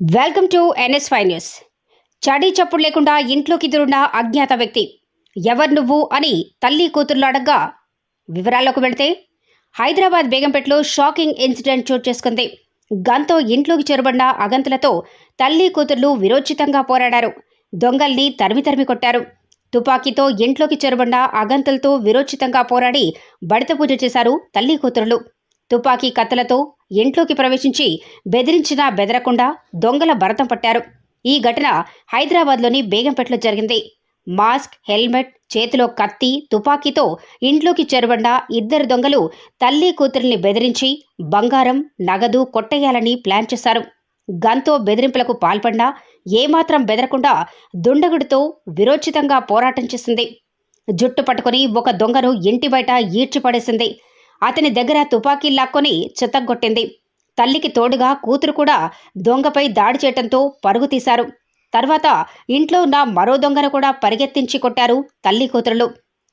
Welcome to NS five news. చడీ చప్పుడు లేకుండా ఇంట్లోకి దిరున్న అజ్ఞాత వ్యక్తి. ఎవరు నువ్వు అని తల్లి కూతుర్లు అడగ్గా వివరాల్లోకి వెళితే హైదరాబాద్ బేగంపేటలో షాకింగ్ ఇన్సిడెంట్ చోటు చేసుకుంది. గంతో ఇంట్లోకి చెరబడిన అగంతులతో తల్లి కూతుర్లు విరోచితంగా పోరాడారు. దొంగల్ని తరిమి తరిమి కొట్టారు. తుపాకీతో ఇంట్లోకి చెరబడిన అగంతులతో విరోచితంగా పోరాడి బడిత పూజ చేశారు తల్లి కూతురులు. తుపాకీ కత్తులతో ఇంట్లోకి ప్రవేశించి బెదిరించినా బెదరకుండా దొంగల భరతం పట్టారు. ఈ ఘటన హైదరాబాద్లోని బేగంపేటలో జరిగింది. మాస్క్ హెల్మెట్ చేతిలో కత్తి తుపాకీతో ఇంట్లోకి చెరబడిన ఇద్దరు దొంగలు తల్లి కూతురిని బెదిరించి బంగారం నగదు కొట్టేయాలని ప్లాన్ చేశారు. గంతో బెదిరింపులకు పాల్పడినా ఏమాత్రం బెదరకుండా దుండగుడితో విరోచితంగా పోరాటం చేసింది. జుట్టు పట్టుకుని ఒక దొంగను ఇంటి బయట ఈడ్చిపడేసింది. అతని దగ్గర తుపాకీ లాక్కొని చిత్తగొట్టింది. తల్లికి తోడుగా కూతురు కూడా దొంగపై దాడి చేయటంతో పరుగు తీశారు. తర్వాత ఇంట్లో ఉన్న మరో దొంగను కూడా పరిగెత్తించి కొట్టారు తల్లి కూతురులు.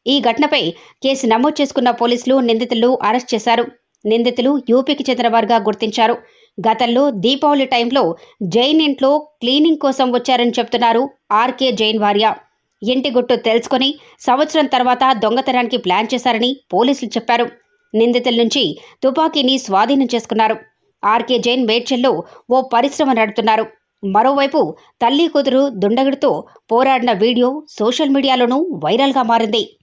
ఈ ఘటనపై కేసు నమోదు చేసుకున్న పోలీసులు నిందితులు అరెస్ట్ చేశారు. నిందితులు యూపీకి చెందినవారుగా గుర్తించారు. గతంలో దీపావళి టైంలో జైన్ ఇంట్లో క్లీనింగ్ కోసం వచ్చారని చెప్తున్నారు ఆర్కే జైన్ భార్య ఇంటి గుట్టు తెలుసుకొని సంవత్సరం తర్వాత దొంగతనానికి ప్లాన్ చేశారని పోలీసులు చెప్పారు. నిందితుల నుంచి తుపాకీని స్వాధీనం చేసుకున్నారు. ఆర్కే జైన్ మేడ్చల్లో ఓ పరిశ్రమ నడుపుతున్నారు. మరోవైపు తల్లి కూతురు దుండగుడితో పోరాడిన వీడియో సోషల్ మీడియాలోనూ వైరల్గా మారింది.